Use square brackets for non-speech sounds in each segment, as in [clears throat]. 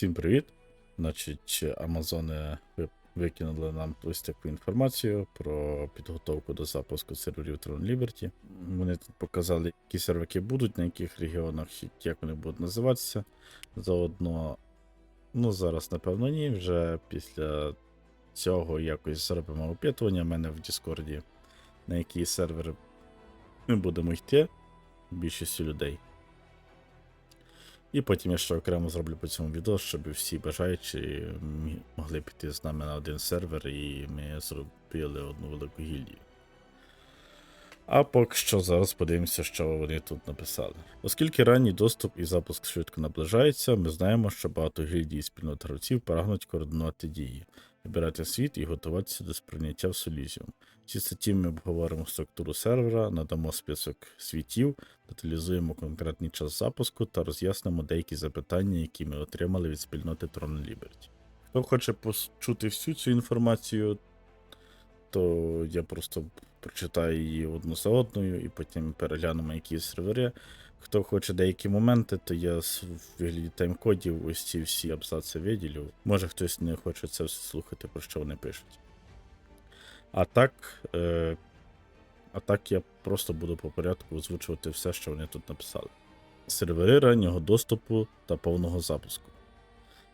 Всім привіт! Значить, Амазони викинули нам ось таку інформацію про підготовку до запуску серверів Tron Liberty. Вони тут показали, які серваки будуть, на яких регіонах, як вони будуть називатися. Заодно, ну зараз, напевно, ні. Вже після цього якось зробимо опитування в мене в Діскорді, на який сервер ми будемо йти більшістю людей. І потім я ще окремо зроблю по цьому відео, щоб всі бажаючі могли піти з нами на один сервер, і ми зробили одну велику гільдію. А поки що зараз подивимося, що вони тут написали. Оскільки ранній доступ і запуск швидко наближається, ми знаємо, що багато гільдій і спільнот гравців прагнуть координувати дії, вибирати світ і готуватися до сприйняття в Солізіум. В цій статті ми обговоримо структуру сервера, надамо список світів, деталізуємо конкретний час запуску та роз'яснимо деякі запитання, які ми отримали від спільноти Tron Liberty. Хто хоче почути всю цю інформацію, то я просто прочитаю її одну за одною і потім переглянемо які сервери. Хто хоче деякі моменти, то я в вигляді тайм-кодів ось ці всі абзаци виділю. Може хтось не хоче це все слухати, про що вони пишуть. А так, е, а так я просто буду по порядку озвучувати все, що вони тут написали. Сервери раннього доступу та повного запуску.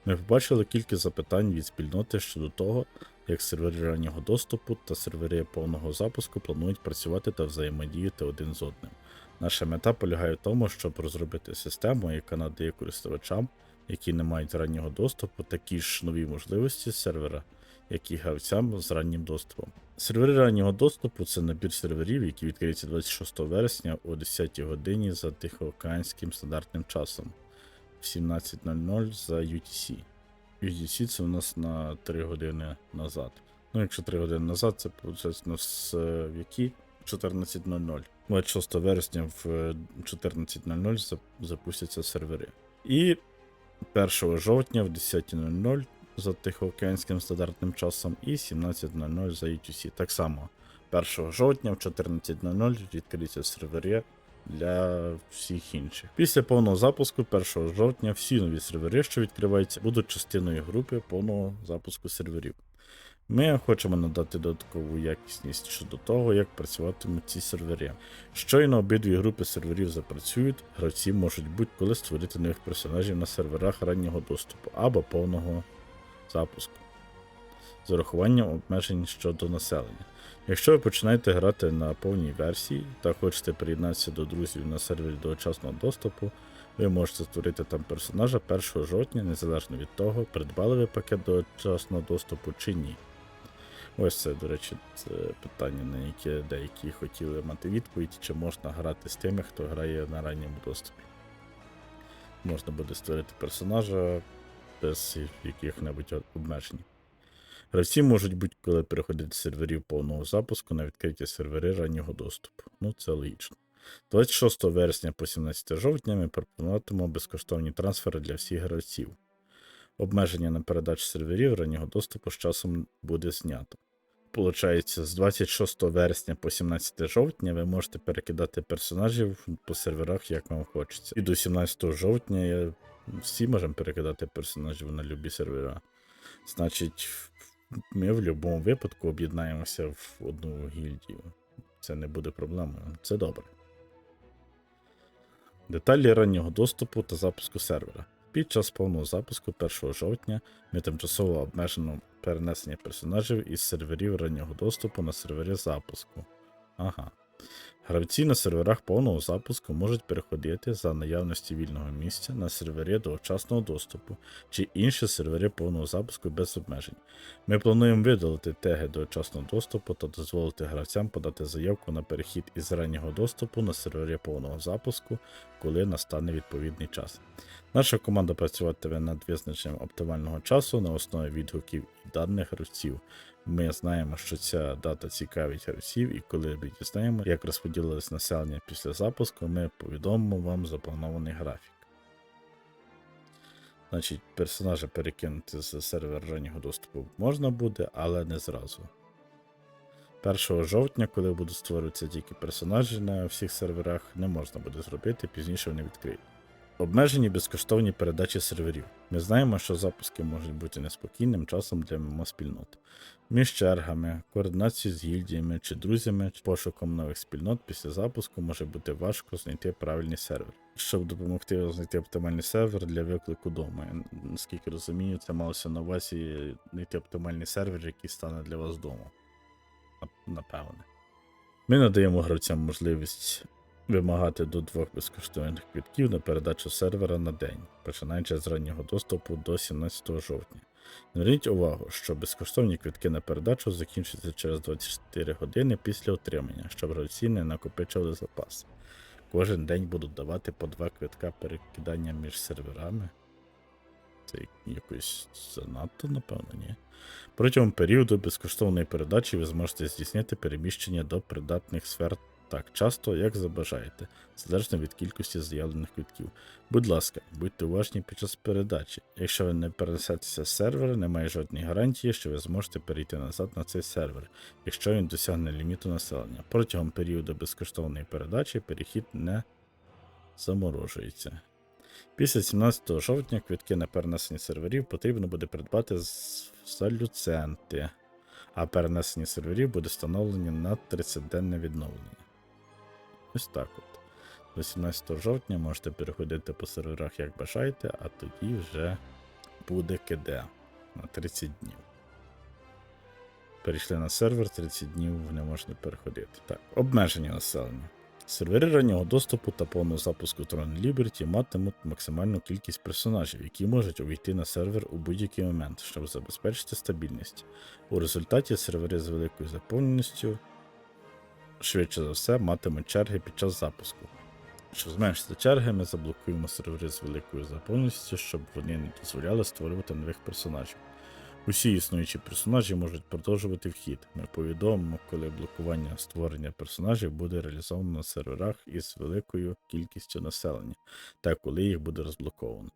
Ми побачили кілька запитань від спільноти щодо того, як сервери раннього доступу та сервери повного запуску планують працювати та взаємодіяти один з одним. Наша мета полягає в тому, щоб розробити систему, яка надає користувачам, які не мають раннього доступу, такі ж нові можливості сервера, як і гравцям з раннім доступом. Сервери раннього доступу це набір серверів, які відкриються 26 вересня о 10 годині за тихоокеанським стандартним часом 17.00 за UTC. UTC це у нас на 3 години назад. Ну, якщо 3 години назад, це виходить е, в які? 14.00. 26 вересня в е, 14.00 зап- запустяться сервери. І 1 жовтня в 10.00 за тихоокеанським стандартним часом і 17.00 за UTC. Так само 1 жовтня в 14.00 відкриються сервери для всіх інших. Після повного запуску 1 жовтня всі нові сервери, що відкриваються, будуть частиною групи повного запуску серверів. Ми хочемо надати додаткову якісність щодо того, як працюватимуть ці сервери. Щойно обидві групи серверів запрацюють, гравці можуть будь-коли створити нових персонажів на серверах раннього доступу або повного запуску з урахуванням обмежень щодо населення. Якщо ви починаєте грати на повній версії та хочете приєднатися до друзів на сервері довгочасного доступу, ви можете створити там персонажа 1 жовтня, незалежно від того, придбали ви пакет довгочасного доступу чи ні. Ось це, до речі, це питання, на яке деякі хотіли мати відповідь, чи можна грати з тими, хто грає на ранньому доступі. Можна буде створити персонажа без яких-небудь обмежень. Гравці можуть будь-коли переходити з серверів повного запуску на відкриті сервери раннього доступу. Ну, це логічно. 26 вересня по 17 жовтня ми пропонуватимемо безкоштовні трансфери для всіх гравців. Обмеження на передачу серверів раннього доступу з часом буде знято. Получається, з 26 вересня по 17 жовтня ви можете перекидати персонажів по серверах, як вам хочеться. І до 17 жовтня всі можемо перекидати персонажів на любі сервера. Значить, ми в будь-якому випадку об'єднаємося в одну гільдію. Це не буде проблемою. Це добре. Деталі раннього доступу та запуску сервера. Під час повного запуску 1 жовтня ми тимчасово обмежено перенесення персонажів із серверів раннього доступу на сервери запуску. Ага. Гравці на серверах повного запуску можуть переходити за наявності вільного місця на сервери довгочасного доступу чи інші сервери повного запуску без обмежень. Ми плануємо видалити теги довгочасного доступу та дозволити гравцям подати заявку на перехід із раннього доступу на сервери повного запуску, коли настане відповідний час. Наша команда працюватиме над визначенням оптимального часу на основі відгуків і даних гравців. Ми знаємо, що ця дата цікавить гравців, і коли ми дізнаємо, як розподілилось населення після запуску, ми повідомимо вам запланований графік. Значить, персонажа перекинути з сервера раннього доступу можна буде, але не зразу. 1 жовтня, коли будуть створюватися тільки персонажі на всіх серверах, не можна буде зробити, пізніше вони відкриють. Обмежені безкоштовні передачі серверів. Ми знаємо, що запуски можуть бути неспокійним часом для ММО спільнот. Між чергами, координацією з гільдіями чи друзями, пошуком нових спільнот після запуску може бути важко знайти правильний сервер. Щоб допомогти знайти оптимальний сервер для виклику дому. Наскільки розумію, це малося на увазі знайти оптимальний сервер, який стане для вас вдома. Напевне. Ми надаємо гравцям можливість вимагати до двох безкоштовних квитків на передачу сервера на день, починаючи з раннього доступу до 17 жовтня. Зверніть увагу, що безкоштовні квитки на передачу закінчаться через 24 години після отримання, щоб гравці не накопичили запас. Кожен день будуть давати по два квитка перекидання між серверами. Це якось занадто, напевно, ні. Протягом періоду безкоштовної передачі ви зможете здійснити переміщення до придатних сфер так часто, як забажаєте, залежно від кількості заявлених квитків. Будь ласка, будьте уважні під час передачі. Якщо ви не перенесетеся з сервера, немає жодної гарантії, що ви зможете перейти назад на цей сервер, якщо він досягне ліміту населення. Протягом періоду безкоштовної передачі перехід не заморожується. Після 17 жовтня квитки на перенесення серверів потрібно буде придбати з за люценти, а перенесення серверів буде встановлені на 30-денне відновлення. Ось так от. До 17 жовтня можете переходити по серверах як бажаєте, а тоді вже буде КД на 30 днів. Перейшли на сервер, 30 днів не можна переходити. Так, обмеження населення. Сервери раннього доступу та повного запуску Tron Liberty матимуть максимальну кількість персонажів, які можуть увійти на сервер у будь-який момент, щоб забезпечити стабільність. У результаті сервери з великою заповненістю швидше за все матимуть черги під час запуску. Щоб зменшити черги, ми заблокуємо сервери з великою заповненістю, щоб вони не дозволяли створювати нових персонажів. Усі існуючі персонажі можуть продовжувати вхід. Ми повідомимо, коли блокування створення персонажів буде реалізовано на серверах із великою кількістю населення, та коли їх буде розблоковано.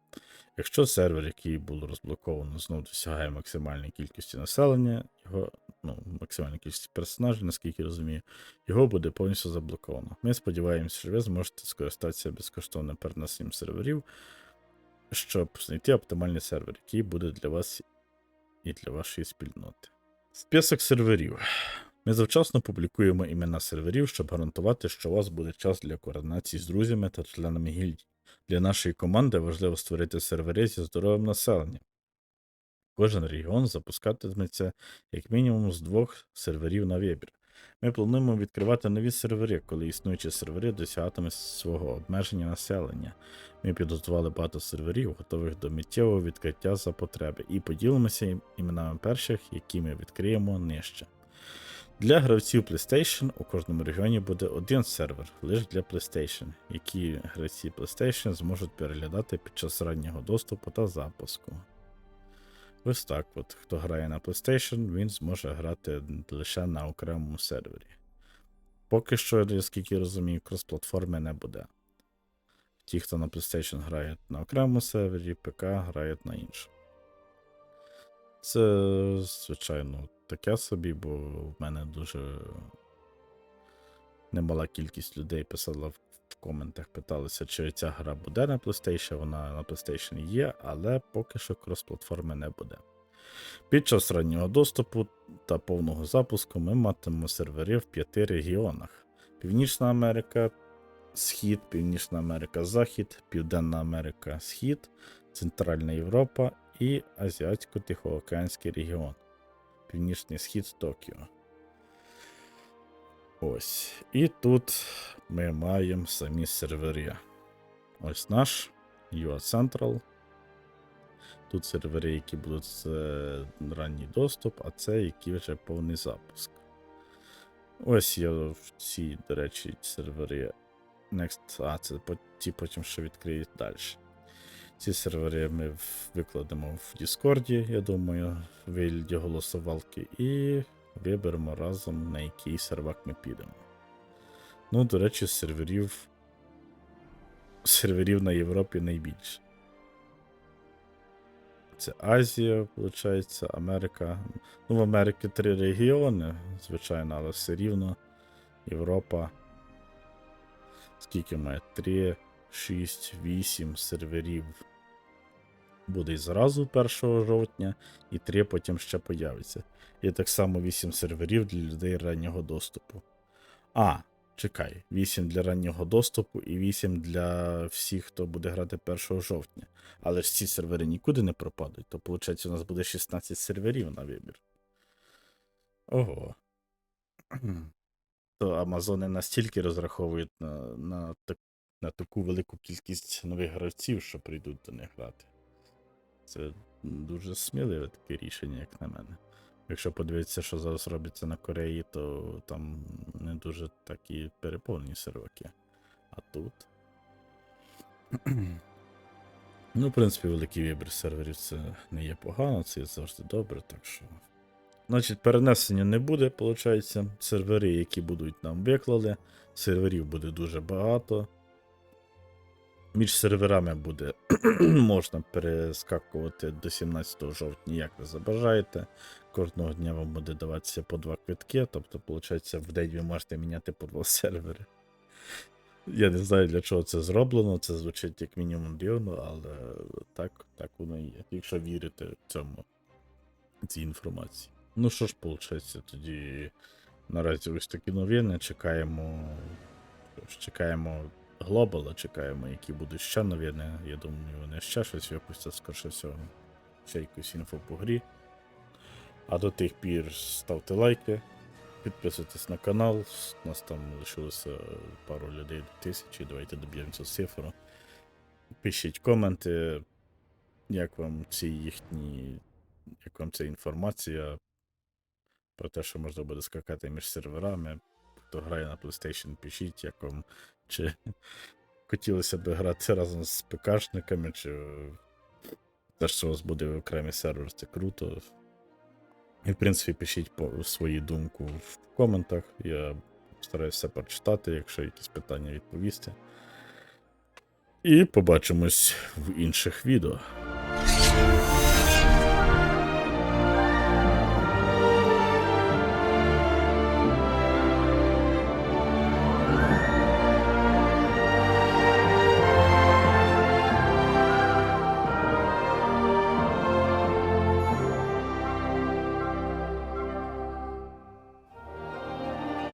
Якщо сервер, який було розблоковано, знову досягає максимальної кількості населення, його ну, максимальної кількості персонажів, наскільки розумію, його буде повністю заблоковано. Ми сподіваємося, що ви зможете скористатися безкоштовним перенесенням серверів, щоб знайти оптимальний сервер, який буде для вас і для вашої спільноти. Список серверів. Ми завчасно публікуємо імена серверів, щоб гарантувати, що у вас буде час для координації з друзями та членами гільдії. Для нашої команди важливо створити сервери зі здоровим населенням. Кожен регіон запускатиметься як мінімум з двох серверів на вибір. Ми плануємо відкривати нові сервери, коли існуючі сервери досягатимуть свого обмеження населення. Ми підготували багато серверів, готових до миттєвого відкриття за потреби, і поділимося іменами перших, які ми відкриємо нижче. Для гравців PlayStation у кожному регіоні буде один сервер лише для PlayStation, які гравці PlayStation зможуть переглядати під час раннього доступу та запуску. Ось так от, хто грає на PlayStation, він зможе грати лише на окремому сервері. Поки що, наскільки я розумію, крос-платформи не буде. Ті, хто на PlayStation грає на окремому сервері, ПК грають на іншому. Це, звичайно, таке собі, бо в мене дуже немала кількість людей писала в коментах, питалися, чи ця гра буде на PlayStation. Вона на PlayStation є, але поки що крос-платформи не буде. Під час раннього доступу та повного запуску ми матимемо сервери в п'яти регіонах: Північна Америка, Схід, Північна Америка, Захід, Південна Америка, Схід, Центральна Європа і Азіатсько-Тихоокеанський регіон. Північний Схід Токіо. Ось. І тут ми маємо самі сервери. Ось наш UA Central. Тут сервери, які будуть з е, ранній доступ, а це які вже повний запуск. Ось є ці, до речі, сервери. Next, а, це ті потім ще відкриють далі. Ці сервери ми викладемо в Діскорді, я думаю, в вигляді голосувалки, і виберемо разом, на який сервак ми підемо. Ну, до речі, серверів. Серверів на Європі найбільше. Це Азія, виходить, Америка. Ну, в Америці три регіони, звичайно, але все рівно Європа. Скільки має? Три, 6, 8 серверів буде і зразу 1 жовтня, і 3 потім ще появиться. І так само 8 серверів для людей раннього доступу. А, чекай, 8 для раннього доступу і 8 для всіх, хто буде грати 1 жовтня. Але ж ці сервери нікуди не пропадуть, то виходить, у нас буде 16 серверів на вибір. Ого. [clears throat] То Амазони настільки розраховують на, на, на таку велику кількість нових гравців, що прийдуть до них грати. Це дуже сміливе таке рішення, як на мене. Якщо подивитися, що зараз робиться на Кореї, то там не дуже такі переповнені серваки. А тут. [clears throat] Ну, в принципі, великий вибір серверів це не є погано, це є завжди добре, так що. Значить, перенесення не буде, виходить. Сервери, які будуть нам виклали. Серверів буде дуже багато. Між серверами буде [clears throat] можна перескакувати до 17 жовтня, як ви забажаєте. Кожного дня вам буде даватися по два квитки, тобто, виходить, в день ви можете міняти по два [laughs] сервери. Я не знаю, для чого це зроблено, це звучить як мінімум дивно, але так, так воно і є. Якщо вірити цьому цій інформації. Ну що ж, виходить, тоді наразі ось такі новини. Чекаємо. Чекаємо глобала, чекаємо, які будуть ще новини. Я думаю, вони ще щось випустять, скоріше всього. Ще якусь інфу по грі. А до тих пір ставте лайки, підписуйтесь на канал. У нас там лишилося пару людей до тисячі. Давайте доб'ємося цифру. Пишіть коменти, як вам ці їхні. Як вам ця інформація про те, що можна буде скакати між серверами. Хто грає на PlayStation, пишіть, як вам чи [laughs] хотілося б грати разом з ПКшниками, чи те, що у вас буде окремий сервер, це круто. І, в принципі, пишіть по свою думку в коментах. Я стараюся все прочитати, якщо якісь питання відповісти. І побачимось в інших відео.